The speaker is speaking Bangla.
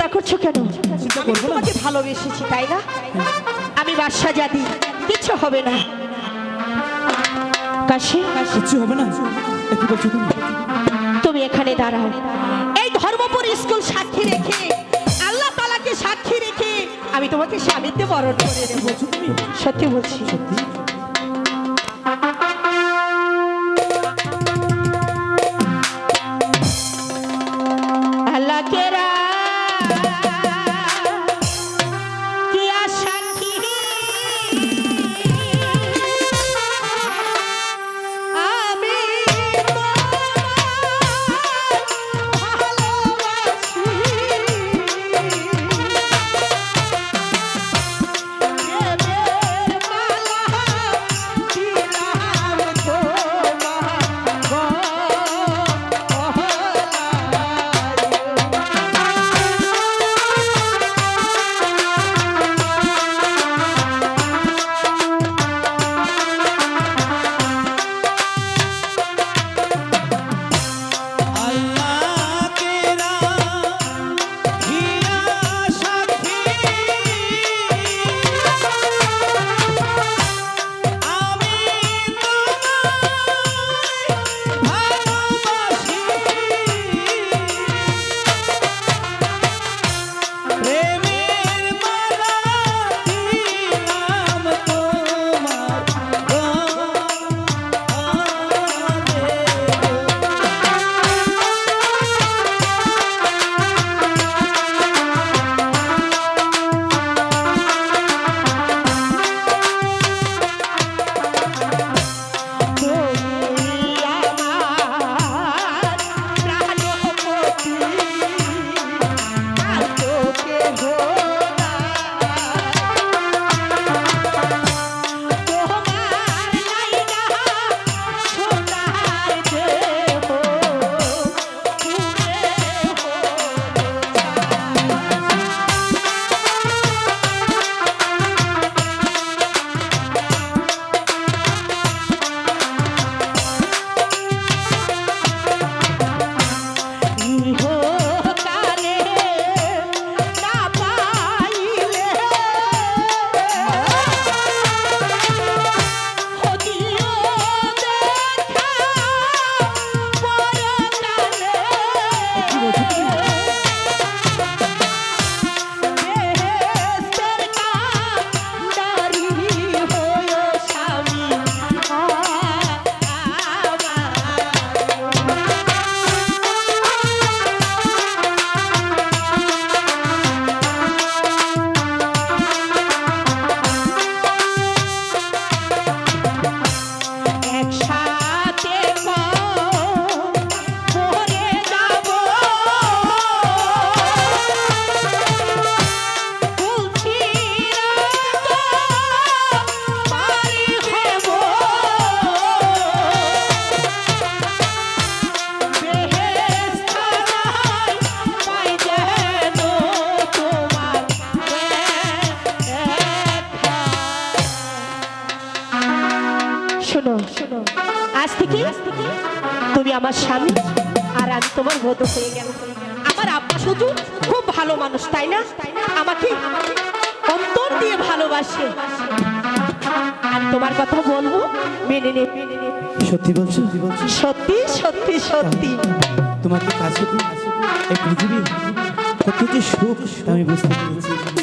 চিন্তা করছ কেন? আমি তোমাকে ভালোবেসেছি তাই না? আমি বাদশা জাদি কিছু হবে না। কাশি? কিচ্ছু হবে না? তুমি। এখানে দাঁড়াও। এই ধর্মপুর স্কুল সাক্ষী রেখে আল্লাহ তালাকে সাক্ষী রেখে আমি তোমাকে স্বামীতে বরণ করে সত্যি বলছি। সত্যি? থেকে তুমি আমার স্বামী আর আমি তোমার বধূ হয়ে গেল আমার আব্বা শুধু খুব ভালো মানুষ তাই না? আমাকে অন্তর দিয়ে ভালোবাসে। আর তোমার কথা বলব মেনে নে। মেনে। সত্যি বলছো? সত্যি সত্যি সত্যি। তোমাকে কাছে এই পৃথিবীর কত যে সুখ আমি বুঝতে পেরেছি।